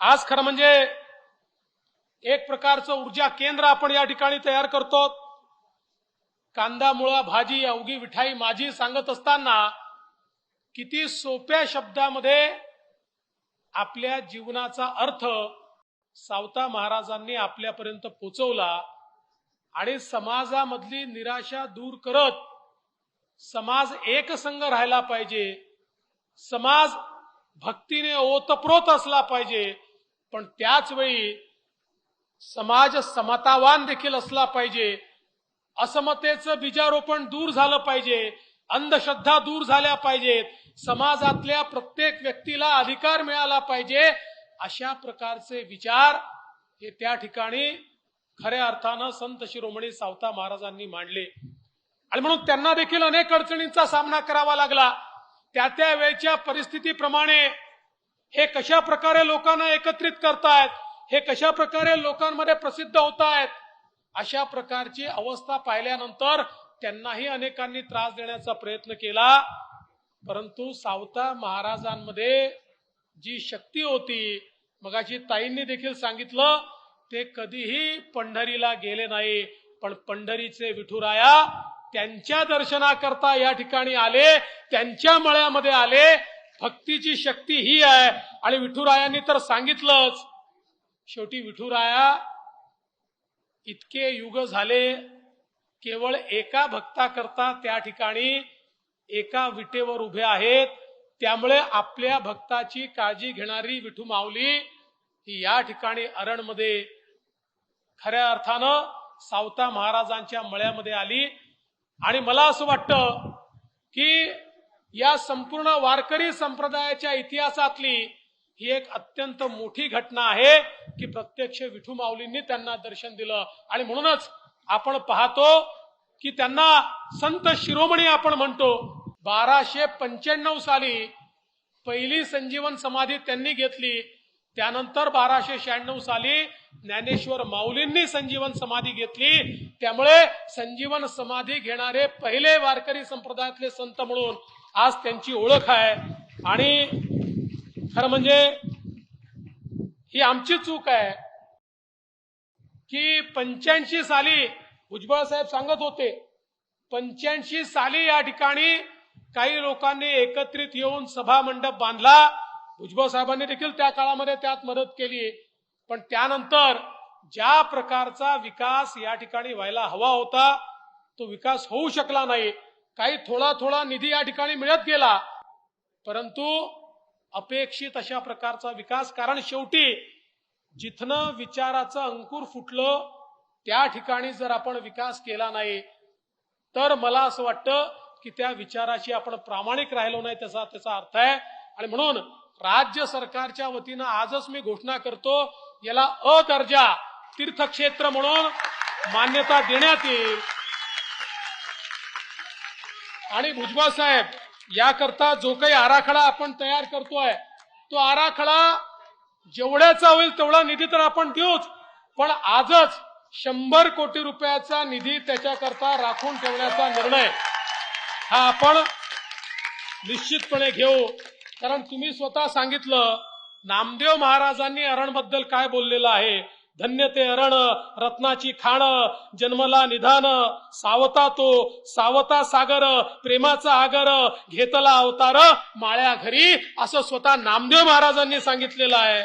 आज खरं म्हणजे एक प्रकारचं ऊर्जा केंद्र आपण या ठिकाणी तयार करतो. कांदा मुळा भाजी अवघी विठाई माझी सांगत असताना किती सोप्या शब्दामध्ये आपल्या जीवनाचा अर्थ सावता महाराजांनी आपल्यापर्यंत पोचवला आणि समाजामधली निराशा दूर करत समाज एकसंघ राहायला पाहिजे. समाज भक्तीने ओतप्रोत असला पाहिजे पण त्याच वेळी समाज समतावान देखील असला पाहिजे. असमतेचं बीजारोपण दूर झालं पाहिजे अंधश्रद्धा दूर झाल्या पाहिजेत समाजातल्या प्रत्येक व्यक्तीला अधिकार मिळाला पाहिजे अशा प्रकारचे विचार हे त्या ठिकाणी खऱ्या अर्थानं संत शिरोमणी सावता महाराजांनी मांडले. आणि म्हणून त्यांना देखील अनेक अडचणींचा सामना करावा लागला. त्या त्या वेळच्या परिस्थितीप्रमाणे हे कशा प्रकारे लोकांना एकत्रित करतायत हे कशा प्रकारे लोकांमध्ये प्रसिद्ध होत आहेत अशा प्रकारची अवस्था पाहिल्यानंतर त्यांनाही अनेकांनी त्रास देण्याचा प्रयत्न केला. परंतु सावता महाराजांमध्ये जी शक्ती होती मगाशी ताईंनी देखील सांगितलं ते कधीही पंढरीला गेले नाही पण पंढरीचे विठुराया त्यांच्या दर्शनाकरता या ठिकाणी आले त्यांच्या मळ्यामध्ये आले. भक्तीची शक्ती ही आहे. आणि विठुरायांनी तर सांगितलंच शेवटी विठुराया इतके युग झाले केवळ एका भक्ताकरता त्या ठिकाणी एका विटेवर उभे आहेत. त्यामुळे आपल्या भक्ताची काळजी घेणारी विठू माऊली ही या ठिकाणी अरणमध्ये खऱ्या अर्थानं सावता महाराजांच्या मळ्यामध्ये आली. आणि मला असं वाटतं की या संपूर्ण वारकरी संप्रदायाच्या इतिहासातली ही एक अत्यंत मोठी घटना आहे की प्रत्यक्ष विठू माऊलींनी त्यांना दर्शन दिलं. आणि म्हणूनच आपण पाहतो की त्यांना संत शिरोमणी आपण म्हणतो. बाराशे पंच्याण्णव साली पहिली संजीवन समाधी त्यांनी घेतली. त्यानंतर बाराशे शहाण्णव साली ज्ञानेश्वर माऊलींनी संजीवन समाधी घेतली. त्यामुळे संजीवन समाधी घेणारे पहिले वारकरी संप्रदायातले संत म्हणून आज त्यांची ओळख आहे. आणि खरं म्हणजे ही आमची चूक आहे की पंच्याऐंशी साली भुजबळ साहेब सांगत होते पंच्याऐंशी साली या ठिकाणी काही लोकांनी एकत्रित येऊन सभा मंडप बांधला. भुजबळ साहेबांनी देखील त्या काळामध्ये त्यात मदत केली. पण त्यानंतर ज्या प्रकारचा विकास या ठिकाणी व्हायला हवा होता तो विकास होऊ शकला नाही. काही थोडा थोडा निधी या ठिकाणी मिळत गेला. परंतु अपेक्षित अशा प्रकारचा विकास कारण शेवटी जिथनं विचाराचं अंकुर फुटलं त्या ठिकाणी जर आपण विकास केला नाही तर मला असं वाटतं की त्या विचाराशी आपण प्रामाणिक राहिलो नाही त्याचा त्याचा अर्थ आहे. आणि म्हणून राज्य सरकारच्या वतीनं आजच मी घोषणा करतो याला अ दर्जा तीर्थक्षेत्र म्हणून मान्यता देण्यात येईल. आणि भुजबळ साहेब याकरता जो काही आराखडा आपण तयार करतोय तो आराखडा जेवढ्याचा होईल तेवढा निधी तर आपण देऊच पण आजच शंभर कोटी रुपयाचा निधी त्याच्याकरता राखून ठेवण्याचा निर्णय हा आपण निश्चितपणे घेऊ. कारण तुम्ही स्वतः सांगितलं नामदेव महाराजांनी अरणबद्दल काय बोललेलं आहे? धन्य ते अरण रत्नाची खाण जन्मला निधान सावता तो सावता सागर प्रेमाचा आगर घेतला अवतार माळ्या घरी असं स्वतः नामदेव महाराजांनी सांगितलेलं आहे.